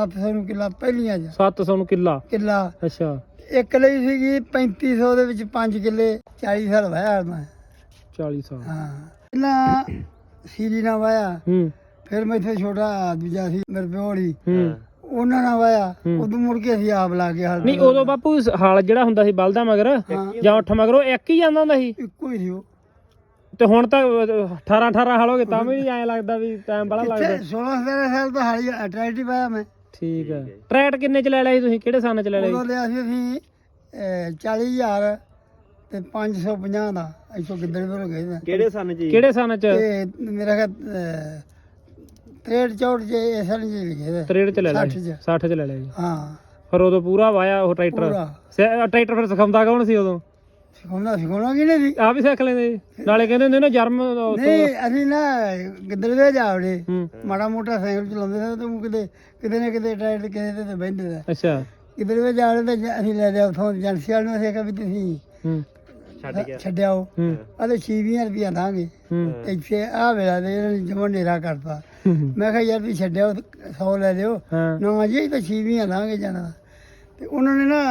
700 ਨੂੰ ਕਿੱਲਾ ਪਹਿਲੀਆਂ ਚ। 700 ਨੂੰ ਕਿੱਲਾ? ਕਿੱਲਾ। ਅੱਛਾ। ਇੱਕ ਲਈ ਸੀਗੀ 3500 ਦੇ ਵਿੱਚ 5 ਕਿੱਲੇ 40 ਸਾਲ ਵਾਇਆ ਮੈਂ। 40 ਸਾਲ। ਹਾਂ। ਪਹਿਲਾਂ ਸੀਰੀ ਨਾਲ ਵਾਇਆ। ਹੂੰ। ਫਿਰ ਮੈਂ ਇੱਥੇ ਛੋਟਾ ਦੂਜਾ ਸੀ ਮੇਰੇ ਪਿਓੜੀ ਹੂੰ। ਉਹਨਾਂ ਨਾਲ ਵਾਇਆ। ਉਦੋਂ ਮੁੜ ਕੇ ਅਸੀਂ ਆਪ ਲਾ ਕੇ ਹਲ ਨਹੀਂ ਉਦੋਂ ਬਾਪੂ ਹਾਲ ਜਿਹੜਾ ਹੁੰਦਾ ਸੀ ਬਲਦਾ ਮਗਰ। ਜਾਂ ਉੱਠ ਮਗਰੋਂ ਇੱਕ ਹੀ ਜਾਂਦਾ ਹੁੰਦਾ ਸੀ? ਇੱਕੋ ਹੀ ਸੀ ਉਹ। ਤੇ ਹੁਣ ਤਾਂ 18 18 ਹਾਲ ਹੋ ਗਏ ਤਾਂ ਵੀ ਐਂ ਲੱਗਦਾ ਵੀ ਟਾਈਮ ਬੜਾ ਲੱਗਦਾ। 16 17 ਸਾਲ ਤੋਂ ਹਾਲੀ ਅਟਰੈਕਟਿਵ ਪਾਇਆ ਮੈਂ। ਠੀਕ ਹੈ ਟਰੈਕਟ ਕਿੰਨੇ ਚ ਲੈ ਲਿਆ ਸੀ ਤੁਸੀਂ? ਕਿਹੜੇ ਸਾਲ ਚ ਲੈ ਲਿਆ ਉਦੋਂ ਲਿਆ ਸੀ ਅਸੀਂ 40000 ਤੇ 550 ਦਾ। ਇੱਥੋਂ ਗਿੱਦੜ ਤੋਂ ਗਏ ਸੀ ਕਿਹੜੇ ਸਨ ਜੀ? ਕਿਹੜੇ ਸਾਲ ਚ? ਤੇ ਮੇਰਾ ਖਿਆਲ 63 64 ਜੇ ਐਸਾ ਨਹੀਂ ਲਿਖੇ ਦਾ 63 ਚ ਲੈ ਲਿਆ 60 ਸੀ। ਚ। 60 ਚ ਲੈ ਲਿਆ ਜੀ। ਹਾਂ। ਫਿਰ ਉਦੋਂ ਪੂਰਾ ਵਾਇਆ ਉਹ ਟਰੈਕਟਰ? ਪੂਰਾ। ਸ- ਟਰੈਕਟਰ ਫਿਰ ਸਿਖਾਉਂਦਾ ਕੌਣ ਸੀ ਉਦੋਂ? ਸਿਖਾਉਣਾ ਸਿਖਾਉਣਾ ਕਿਹਨੇ ਸੀ? ਆਪ ਹੀ ਸਿੱਖ ਲੈਂਦੇ ਜੀ। ਨਾਲੇ ਕਹਿੰਦੇ ਹੁੰਦੇ ਨਾ ਜਰਮ ਉਹ ਤੋਂ- ਨਹੀਂ ਅਸੀਂ ਨਾ ਗਿੱਦੜ ਦੇ ਜਾਵੜੇ ਹੂੰ। ਮਾੜਾ ਮੋਟਾ ਸਾਈਕਲ ਚਲਾਉਂਦੇ ਸੀ ਤੇ ਉਹ ਕਿਤੇ ਕਿਤੇ ਨਾ ਕਿਤੇ ਟਾਇਰ ਕਿਤੇ ਤੇ ਬਹਿੰਦੇ ਸੀ। ਅੱਛਾ। ਗਿੱਦੜ ਦੇ ਜਾਵੜੇ ਤੇ ਜ- ਅਸੀਂ ਲੈ ਲਿਆ ਉਥੋਂ ਏਜੰਸੀ ਵਾਲੇ ਨੂੰ ਅਸੀਂ ਕਿਹਾ ਵੀ ਤੁਸੀਂ ਹੂੰ। ਛੱਡ ਗਿਆ। ਛੱਡਿਆਓ ਹੂੰ। ਆਦੇ 6000 ਰੁਪਇਆ ਦਾਂਗੇ। ਹੂੰ। ਤੇ ਇੱਥੇ ਆ ਵੇਲਾ ਦੇ ਇਹਨਾਂ ਨੇ ਜਮਾ ਨੇਰਾ ਕਰਤਾ। ਹੂੰ। ਮੈਂ ਕਿਹਾ ਯਾਰ ਵੀ ਛੱਡਿਓ 100 ਲੈ ਲਿਓ। ਹਾਂ। ਨਾ ਜੀ ਇਹ ਤਾਂ 6000 ਦਾਂਗੇ ਜਾਣਾ। ਤੇ ਉਹਨਾਂ ਨੇ ਨਾ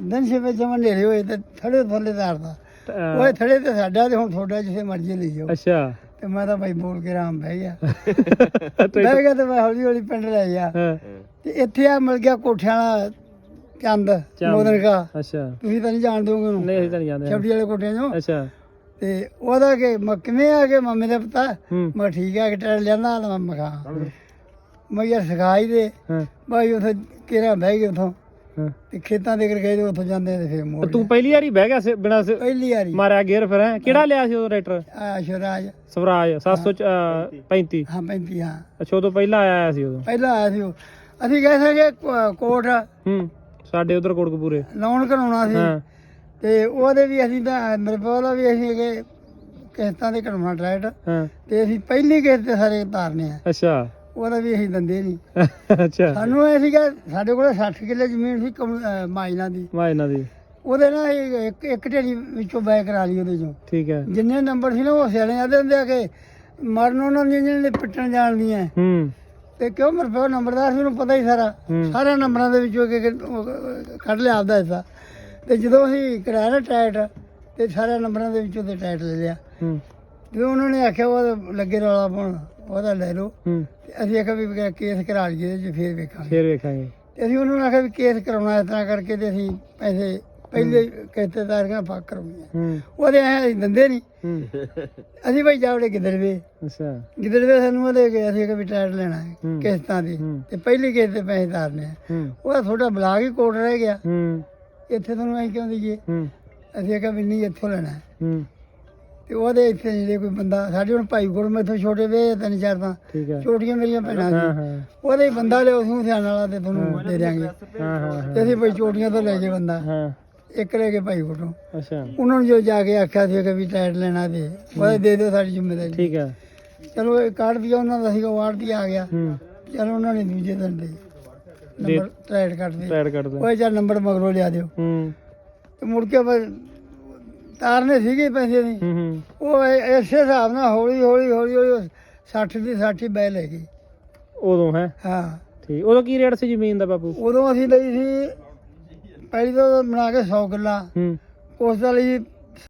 ਦਿਨ ਛੇ ਜਮਾ ਨੇਰੇ ਹੋਏ ਤੇ ਥੜੇ ਥੱਲੇ ਅਹ, ਓਏ ਥੜੇ ਤੇ ਸਾਡਾ ਤੇ ਹੁਣ ਤੁਹਾਡਾ ਜਿੱਥੇ ਮਰਜ਼ੀ ਲਈ ਜਾਓ। ਅੱਛਾ। ਤੇ ਮੈਂ ਤਾਂ ਭਾਈ ਬੋਲ ਕੇ ਆਰਾਮ ਬਹਿ ਗਿਆ। ਬਹਿ ਗਿਆ ਤੇ ਮੈਂ ਹੌਲੀ ਹੌਲੀ ਪਿੰਡ ਲੈ ਗਿਆ। ਹਾਂ। ਤੇ ਇੱਥੇ ਆ ਮਿਲ ਗਿਆ ਕੋਠਿਆਂ ਵਾਲਾ ਚੰਦ ਚੰਦ। ਮੋਦਨ ਕਾ ਅੱਛਾ। ਤੁਸੀਂ ਤਾਂ ਨਹੀਂ ਜਾਣਦੇ ਹੋਗੇ ਉਹਨੂੰ। ਨਹੀਂ ਅਸੀਂ ਤਾਂ ਨਹੀਂ ਜਾਂਦੇ ਛਪੜੀ ਵਾਲੇ ਕੋਠਿਆਂ ਚੋਂ। ਅੱਛਾ। ਤੇ ਉਹਦਾ ਕਿ ਮੈਂ ਕਿਵੇਂ ਆ ਕੇ ਮੰਮੀ ਦਾ ਪਤਾ? ਹੂੰ। ਮੈਂ ਠੀਕ ਆ ਕਿ ਟੈਰ ਲਿਆਂਦਾ ਤਾਂ ਮੈਂ ਮਖਾ ਮੈਂ ਯਾਰ ਸਿਖਾਈ ਦੇ। ਹਾਂ। ਭਾਈ ਉਥੇ ਕਿਹੜਾ ਬਹਿ ਗਏ ਉਥੋਂ। ਤੇ ਖੇਤਾਂ ਦੇ ਕਰ ਗਏ ਤੇ ਉਥੋਂ ਜਾਂਦੇ ਤੇ ਫਿਰ ਮੋੜ ਤੇ ਪਹਿਲੀ ਵਾਰੀ ਬਹਿ ਗਿਆ ਸੀ ਬਿਨਾ ਪਹਿਲੀ ਵਾਰੀ। ਮਾਰਿਆ ਗੇਅਰ ਫਿਰ ਹੈਂ? ਕਿਹੜਾ ਲਿਆ ਸੀ ਉਦੋਂ ਟਰੈਕਟਰ? ਆ ਸ਼ਰਾਜ ਸਵਰਾਜ 735 ਹਾਂ। 35 ਹਾਂ ਅੱਛਾ ਉਦੋਂ ਪਹਿਲਾਂ ਆਇਆ ਸੀ ਉਦੋਂ? ਪਹਿਲਾਂ ਆਇਆ ਸੀ ਉਹ। ਅਸੀਂ ਗਏ ਸੀਗੇ ਕੋ- ਕੋਟ। ਹੂੰ ਸਾਡੇ ਉਧਰ ਕੋਟਕਪੂਰੇ। ਲਾਉਣ ਕਰਾਉਣਾ ਸੀ। ਹਾਂ। ਤੇ ਉਹਦੇ ਵੀ ਅਸੀਂ ਤਾਂ ਮੇਰੇ ਕੋਲ ਵੀ ਅਸੀਂ ਕਿ ਕਿਸ਼ਤਾਂ ਦੇ ਕਢਾਉਣਾ ਟਰੈਕਟ ਹਾਂ। ਤੇ ਅਸੀਂ ਪਹਿਲੀ ਕਿਸ਼ਤ ਤੇ ਸਾਰੇ ਤਾਰਨੇ ਆ। ਅੱਛਾ। ਉਹਦਾ ਵੀ ਅਸੀਂ ਦੰਦੇ ਨਹੀਂ। ਅੱਛਾ। ਸਾਨੂੰ ਇਹ ਸੀਗਾ ਸਾਡੇ ਕੋਲ 60 ਕਿੱਲੇ ਜ਼ਮੀਨ ਸੀ ਕਮ- ਅਹ ਦੀ। ਮੈਂ ਇਹਨਾਂ ਦੀ। ਉਹਦੇ ਨਾਲ ਇੱਕ ਇੱਕ ਢੇਰੀ ਵਿੱਚੋਂ ਬੈ ਕਰਾ ਲਈ ਉਹਦੇ ਚੋਂ। ਠੀਕ ਹੈ। ਜਿੰਨੇ ਨੰਬਰ ਸੀ ਨਾ ਉਹ ਸਿਆਣੇ ਆਦੇ ਹੁੰਦੇ ਆ ਕਿ ਮਰਨ ਉਹਨਾਂ ਦੀਆਂ ਜਿਹੜੇ ਪਿੱਟਣ ਜਾਣਦੀਆਂ ਹੂੰ। ਤੇ ਕਿਉਂ ਮੇਰੇ ਪਿਓ ਨੰਬਰਦਾਰ ਸੀ ਉਹਨੂੰ ਪਤਾ ਹੀ ਸਾਰਾ। ਹੂੰ। ਸਾਰੇ ਨੰਬਰਾਂ ਦੇ ਵਿੱਚੋਂ ਇੱਕ ਇੱਕ ਉਹ ਕੱਢ ਲਿਆ ਆਪਦਾ ਹਿੱਸਾ। ਤੇ ਜਦੋਂ ਅਸੀਂ ਕਰਾਇਆ ਨਾ ਟਾਇਟ ਤੇ ਸਾਰੇ ਨੰਬਰਾਂ ਦੇ ਵਿੱਚੋਂ ਤੇ ਟਾਇਟ ਲੈ ਲਿਆ। ਹੂੰ। ਜਦੋਂ ਉਹਨਾਂ ਨੇ ਆਖਿਆ ਉਹ ਲੱਗੇ ਰੌਲਾ ਪਾਉਣ। ਉਹਦਾ ਲੈ ਲਓ। ਹੂੰ। ਤੇ ਅਸੀਂ ਆਖਿਆ ਵੀ ਕੇਸ ਕਰਾ ਲਈਏ ਤੇ ਫੇਰ ਵੇਖਾਂਗੇ। ਫੇਰ ਵੇਖਾਂਗੇ। ਤੇ ਅਸੀਂ ਉਹਨਾਂ ਨੂੰ ਆਖਿਆ ਵੀ ਕੇਸ ਕਰਾਉਣਾ ਇਸ ਤਰ੍ਹਾਂ ਕਰਕੇ ਤੇ ਅਸੀਂ ਪੈਸੇ ਪਹਿਲੇ ਕਿਸ਼ਤੇਦਾਰੀਆਂ ਫੱਕ ਕਰਾਉਣੀਆਂ। ਉਹਦੇ ਐ ਦਿੰਦੇ ਨਹੀਂ। ਅਸੀਂ ਭਾਈ ਜਾਵੜੇ ਕਿਧਰ ਵੇ। ਅੱਛਾ। ਕਿਧਰ ਵੇ ਸਾਨੂੰ ਉਹਦੇ ਕੇ ਅਸੀਂ ਕਿ ਟਾਇਰ ਲੈਣਾ ਹੈ। ਕਿਸ਼ਤਾਂ ਦੀ। ਤੇ ਪਹਿਲੀ ਕਿਸ਼ਤ ਤੇ ਪੈਸੇ ਤਾਰਨੇ ਆ ਹੂੰ। ਉਹਦਾ ਥੋੜਾ ਬਲਾਕ ਹੀ ਕੋਟ ਰਹਿ ਗਿਆ। ਇੱਥੇ ਤੁਹਾਨੂੰ ਐਂ ਕਿਉਂ ਦਈਏ? ਅਸੀਂ ਆਖਿਆ ਵੀ ਨਹੀਂ ਇੱਥੋਂ ਲੈਣਾ ਤੇ ਉਹਦੇ ਇੱਥੇ ਜਿਹੜੇ ਕੋਈ ਬੰਦਾ ਸਾਡੇ ਹੁਣ ਭਾਈ ਕੋਲ ਮੈਥੋਂ ਛੋਟੇ ਵੇ ਤਿੰਨ ਚਾਰ ਤਾਂ। ਠੀਕ ਹੈ ਛੋਟੀਆਂ ਮੇਰੀਆਂ ਭੈਣਾਂ ਸੀ। ਹਾਂ ਉਹਦੇ ਹੀ ਬੰਦਾ ਲਿਓ ਸੂ ਸਿਆਣ ਵਾਲਾ ਤੇ ਤੁਹਾਨੂੰ ਦੇ ਦਿਆਂਗੇ। ਹਾਂ ਹਾਂ ਤੇ ਅਸੀਂ ਭਾਈ ਚੋਟੀਆਂ ਤੋਂ ਲੈ ਕੇ ਬੰਦਾ ਹਾਂ। ਇੱਕ ਲੈ ਕੇ ਭਾਈ ਕੋਲੋਂ। ਅੱਛਾ। ਉਹਨਾਂ ਨੂੰ ਜੋ ਜਾ ਕੇ ਆਖਿਆ ਸੀ ਕਿ ਵੀ ਟਾਇਰ ਲੈਣਾ ਤੇ ਉਹਦੇ ਦੇ ਦਿਓ ਸਾਡੀ ਜ਼ਿੰਮੇਵਾਰੀ। ਠੀਕ ਹੈ ਚਲੋ ਇਹ ਕਾਰਡ ਵੀ ਉਹਨਾਂ ਦਾ ਸੀਗਾ ਵਾਰਡ ਵੀ ਆ ਗਿਆ। ਚਲੋ ਉਹਨਾਂ ਨੇ ਦੂਜੇ ਦਿਨ ਦੇ ਨੰਬਰ ਟਾਇਰ ਕੱਟ ਦੇ ਟਾਇਰ ਕੱਢ ਦੇ ਉਹ ਚਾਰ ਨੰਬਰ ਮਗਰੋਂ ਲਿਆ ਦਿਓ। ਹੂੰ। ਤੇ ਮੁੜ ਕੇ ਤਾਰਨੇ ਸੀਗੇ ਪੈਸੇ ਦੀ ਹੂੰ ਹੂੰ। ਉਹ ਇ- ਇਸੇ ਹਿਸਾਬ ਨਾਲ ਹੌਲੀ ਹੌਲੀ ਹੌਲੀ ਹੌਲੀ 60 ਦੀ 60 ਬੈ ਲੈ ਗਈ ਉਦੋਂ ਹੈ? ਹਾਂ। ਠੀਕ। ਉਦੋਂ ਕੀ ਰੇਟ ਸੀ ਜ਼ਮੀਨ ਦਾ ਬਾਪੂ? ਉਦੋਂ ਅਸੀਂ ਲਈ ਸੀ ਪਹਿਲੀ ਤੋਂ ਬਣਾ ਕੇ 100 ਕਿੱਲਾ। ਹੂੰ। ਉਸ ਦਾ ਲਈ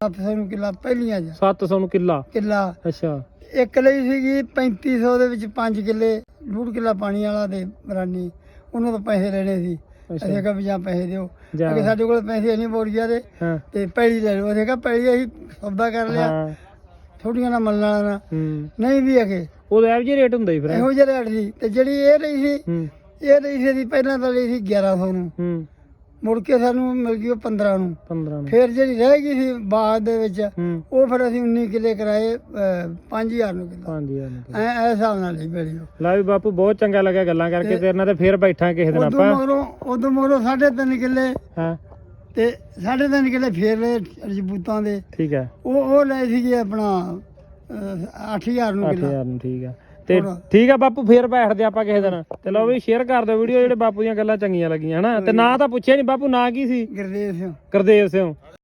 700 ਨੂੰ ਕਿੱਲਾ ਪਹਿਲੀਆਂ ਚ। 700 ਨੂੰ ਕਿੱਲਾ? ਕਿੱਲਾ। ਅੱਛਾ। ਇੱਕ ਲਈ ਸੀਗੀ 3500 ਦੇ ਵਿੱਚ 5 ਕਿੱਲੇ ਡੂਢ ਕਿੱਲਾ ਪਾਣੀ ਵਾਲਾ ਤੇ ਰਾਨੀ। ਉਹਨਾਂ ਤੋਂ ਪੈਸੇ ਲੈਣੇ ਸੀ। ਅਸੀਂ ਕਿਹਾ ਵੀ ਜਾਂ ਪੈਸੇ ਦਿਓ। ਜਾ। ਕਿ ਸਾਡੇ ਕੋਲ ਪੈਸੇ ਨਹੀਂ ਬੋਰੀਆ ਦੇ। ਹਾਂ। ਤੇ ਪੈਲੀ ਲੈ ਲਓ। ਅਸੀਂ ਕਿਹਾ ਪੈਲੀ ਅਸੀਂ ਸੌਦਾ ਕਰ ਲਿਆ। ਹਾਂ। ਥੋੜੀਆਂ ਨਾਲ ਮੱਲਣ ਵਾਲਾ ਨਾਲ। ਹੂੰ। ਨਹੀਂ ਵੀ ਅਗੇ ਉਦੋਂ ਇਹੋ ਜਿਹੇ ਰੇਟ ਹੁੰਦਾ ਹੀ ਫਿਰ। ਇਹੋ ਜਿਹੇ ਰੇਟ ਸੀ। ਤੇ ਜਿਹੜੀ ਇਹ ਲਈ ਸੀ ਹੂੰ। ਇਹ ਲਈ ਸੀ ਅਸੀਂ ਪਹਿਲਾਂ ਤਾਂ ਲਈ ਸੀ 1100 ਨੂੰ। ਹੂੰ। ਮੁੜ ਕੇ ਸਾਨੂੰ ਮਿਲ ਗਈ ਉਹ 15 ਨੂੰ। 15 ਨੂੰ। ਫਿਰ ਜਿਹੜੀ ਰਹਿ ਗਈ ਸੀ ਬਾਅਦ ਦੇ ਵਿੱਚ ਹੂੰ। ਉਹ ਫਿਰ ਅਸੀਂ 19 ਕਿੱਲੇ ਕਰਾਏ 5000 ਨੂੰ ਕਿੱਲਾ। 5000 ਨੂੰ ਐ ਐ ਹਿਸਾਬ ਨਾਲ ਲਈ ਉਹ ਲੈ ਵੀ ਬਾਪੂ ਬਹੁਤ ਚੰਗਾ ਲੱਗਿਆ ਗੱਲਾਂ ਕਰਕੇ ਤੇਰੇ ਨਾਲ ਤੇ ਫੇਰ ਬੈਠਾਂ ਕਿਸੇ ਦਿਨ ਉਦੋਂ ਆਪਾਂ। ਮਗਰੋਂ ਉਦੋਂ ਮਗਰੋਂ ਸਾਢੇ ਤਿੰਨ ਕਿੱਲੇ। ਹਾਂ। ਤੇ ਸਾਢੇ ਤਿੰਨ ਕਿੱਲੇ ਫੇਰ ਲਏ ਰਜਬੂਤਾਂ ਦੇ। ਠੀਕ ਹੈ। ਉਹ ਉਹ ਲਏ ਸੀਗੇ ਆਪਣਾ 8000 ਨੂੰ ਕਿੱਲਾ। 8000 ਨੂੰ ਠੀਕ ਆ ਤੇ ਠੀਕ ਆ ਬਾਪੂ ਫੇਰ ਬੈਠਦੇ ਆਪਾਂ ਕਿਸੇ ਦਿਨ। ਤੇ ਲਓ ਵੀ ਸ਼ੇਅਰ ਕਰ ਦਿਓ ਵੀਡੀਓ ਜਿਹੜੇ ਬਾਪੂ ਦੀਆਂ ਗੱਲਾਂ ਚੰਗੀਆਂ ਲੱਗੀਆਂ ਹਨਾ? ਤੇ ਨਾਂ ਤਾਂ ਪੁੱਛਿਆ ਨਹੀਂ ਬਾਪੂ ਨਾਂ ਕੀ ਸੀ? ਗੁਰਦੇਵ ਸਿੰਘ। ਗੁਰਦੇਵ ਸਿੰਘ।